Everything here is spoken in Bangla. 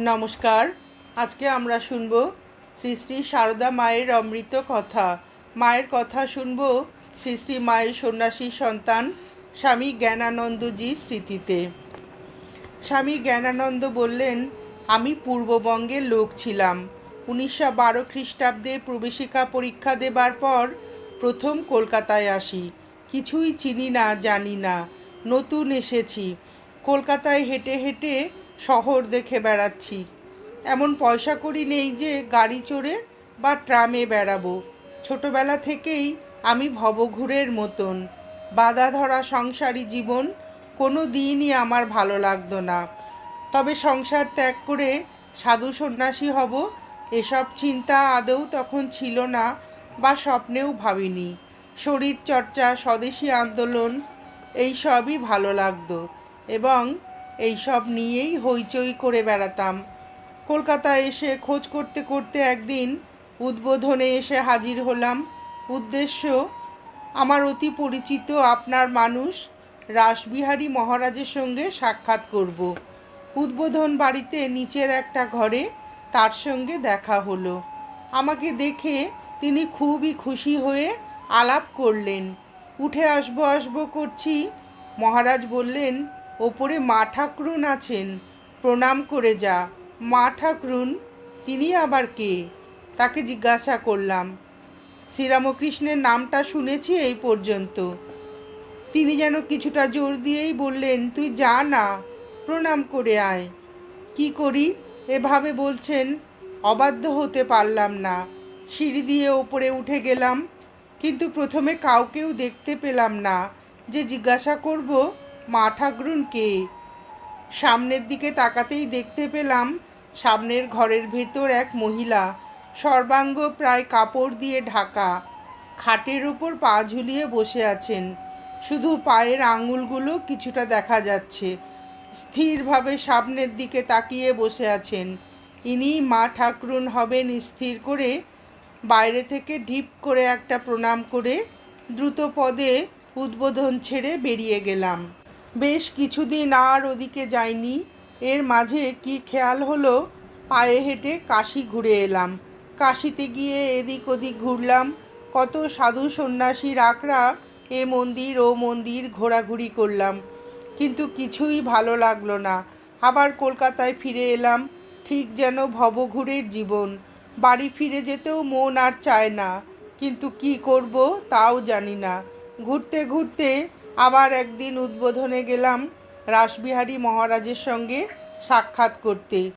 নমস্কার। আজকে আমরা শুনব শ্রী শ্রী সারদা মায়ের অমৃত কথা। মায়ের কথা শুনব শ্রী শ্রী মায়ের সন্ন্যাসী সন্তান স্বামী জ্ঞানানন্দজি স্মৃতিতে। স্বামী জ্ঞানানন্দ বললেন, আমি পূর্ববঙ্গের লোক ছিলাম। উনিশশো বারো খ্রিস্টাব্দে প্রবেশিকা পরীক্ষা দেবার পর প্রথম কলকাতায় আসি। কিছুই চিনি না, জানি না। নতুন এসেছি। কলকাতায় হেঁটে হেঁটে শহর দেখে বেড়াচ্ছি। এমন পয়সা করি নেই যে গাড়ি চড়ে বা ট্রামে বেড়াবো। ছোটবেলা থেকেই আমি ভবঘুরের মতন। বাধা ধরা সংসারী জীবন কোনো দিনই আমার ভালো লাগতো না। তবে সংসার ত্যাগ করে সাধু সন্ন্যাসী হব, এসব চিন্তা আদৌ তখন ছিল না বা স্বপ্নেও ভাবিনি। শরীর চর্চা স্বদেশী আন্দোলন, এই সবই ভালো লাগতো। এবং এই সব নিয়েই হইচই করে বেড়াতাম। কলকাতায় এসে খোঁজ করতে করতে একদিন উদ্বোধনে এসে হাজির হলাম। উদ্দেশ্য, আমার অতি পরিচিত আপনার মানুষ রাসবিহারী মহারাজের সঙ্গে সাক্ষাৎ করব। উদ্বোধন বাড়িতে নিচের একটা ঘরে তার সঙ্গে দেখা হলো। আমাকে দেখে তিনি খুবই খুশি হয়ে আলাপ করলেন। উঠে আসব আসব করছি। মহারাজ বললেন ওপরে মা ঠাকরুন আছেন, প্রণাম করে যা। মা ঠাকরুন, তিনি আবার কে? তাকে জিজ্ঞাসা করলাম। শ্রীরামকৃষ্ণের নামটা শুনেছি এই পর্যন্ত। তিনি যেন কিছুটা জোর দিয়েই বললেন, তুই যা না, প্রণাম করে আয়। কি করি? এভাবে বলছেন, অবাধ্য হতে পারলাম না। সিঁড়ি দিয়ে ওপরে উঠে গেলাম, কিন্তু প্রথমে কাউকেও দেখতে পেলাম না। যে জিজ্ঞাসা করব মা ঠাকরুন কে সামনের দিকে তাকাতেই দেখতে পেলাম সামনের ঘরের ভেতর এক মহিলা, সর্বাঙ্গ প্রায় কাপড় দিয়ে ঢাকা, খাটের ওপর পা ঝুলিয়ে বসে আছেন। শুধু পায়ের আঙুলগুলো কিছুটা দেখা যাচ্ছে। স্থিরভাবে সামনের দিকে তাকিয়ে বসে আছেন। ইনি মা ঠাকরুন হবেন স্থির করে বাইরে থেকে ঢিপ করে একটা প্রণাম করে দ্রুত পদে উদ্বোধন ছেড়ে বেরিয়ে গেলাম। বেশ কিছুদিন আর ওদিকে যাইনি। এর মাঝে কি খেয়াল হলো? পায়ে হেঁটে কাশি ঘুরে এলাম। কাশিতে গিয়ে এদিক ওদিক ঘুরলাম। কত সাধু সন্ন্যাসী রাকরা এ মন্দির ও মন্দির ঘোরাঘুরি করলাম। কিন্তু কিছুই ভালো লাগল না। আবার কলকাতায় ফিরে এলাম। ঠিক যেন ভবঘুরের জীবন। বাড়ি ফিরে যেতেও মন আর চায় না। কিন্তু কি করব তাও জানি না। ঘুরতে ঘুরতে আবার একদিন উদ্বোধনে গেলাম রাসবিহারী মহারাজের সঙ্গে সাক্ষাৎ করতে।